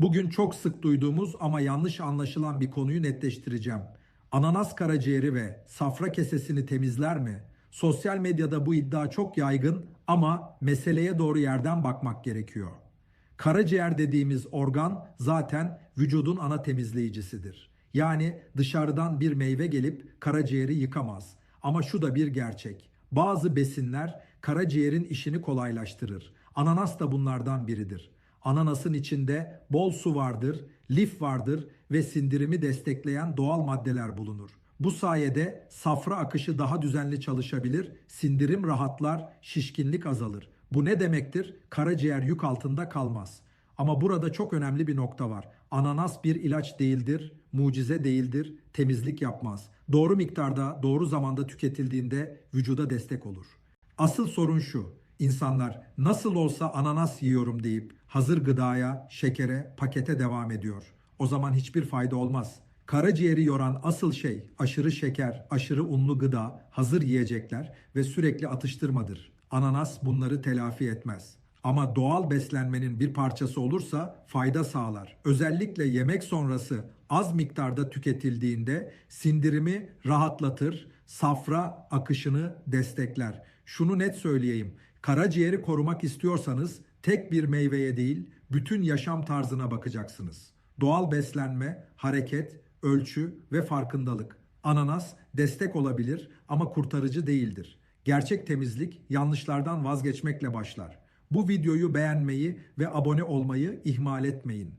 Bugün çok sık duyduğumuz ama yanlış anlaşılan bir konuyu netleştireceğim. Ananas karaciğeri ve safra kesesini temizler mi? Sosyal medyada bu iddia çok yaygın ama meseleye doğru yerden bakmak gerekiyor. Karaciğer dediğimiz organ zaten vücudun ana temizleyicisidir. Yani dışarıdan bir meyve gelip karaciğeri yıkamaz. Ama şu da bir gerçek. Bazı besinler karaciğerin işini kolaylaştırır. Ananas da bunlardan biridir. Ananasın içinde bol su vardır, lif vardır ve sindirimi destekleyen doğal maddeler bulunur. Bu sayede safra akışı daha düzenli çalışabilir, sindirim rahatlar, şişkinlik azalır. Bu ne demektir? Karaciğer yük altında kalmaz. Ama burada çok önemli bir nokta var. Ananas bir ilaç değildir, mucize değildir, temizlik yapmaz. Doğru miktarda, doğru zamanda tüketildiğinde vücuda destek olur. Asıl sorun şu. İnsanlar nasıl olsa ananas yiyorum deyip hazır gıdaya, şekere, pakete devam ediyor. O zaman hiçbir fayda olmaz. Karaciğeri yoran asıl şey aşırı şeker, aşırı unlu gıda, hazır yiyecekler ve sürekli atıştırmadır. Ananas bunları telafi etmez. Ama doğal beslenmenin bir parçası olursa fayda sağlar. Özellikle yemek sonrası az miktarda tüketildiğinde sindirimi rahatlatır, safra akışını destekler. Şunu net söyleyeyim. Karaciğeri korumak istiyorsanız tek bir meyveye değil, bütün yaşam tarzına bakacaksınız. Doğal beslenme, hareket, ölçü ve farkındalık. Ananas destek olabilir ama kurtarıcı değildir. Gerçek temizlik yanlışlardan vazgeçmekle başlar. Bu videoyu beğenmeyi ve abone olmayı ihmal etmeyin.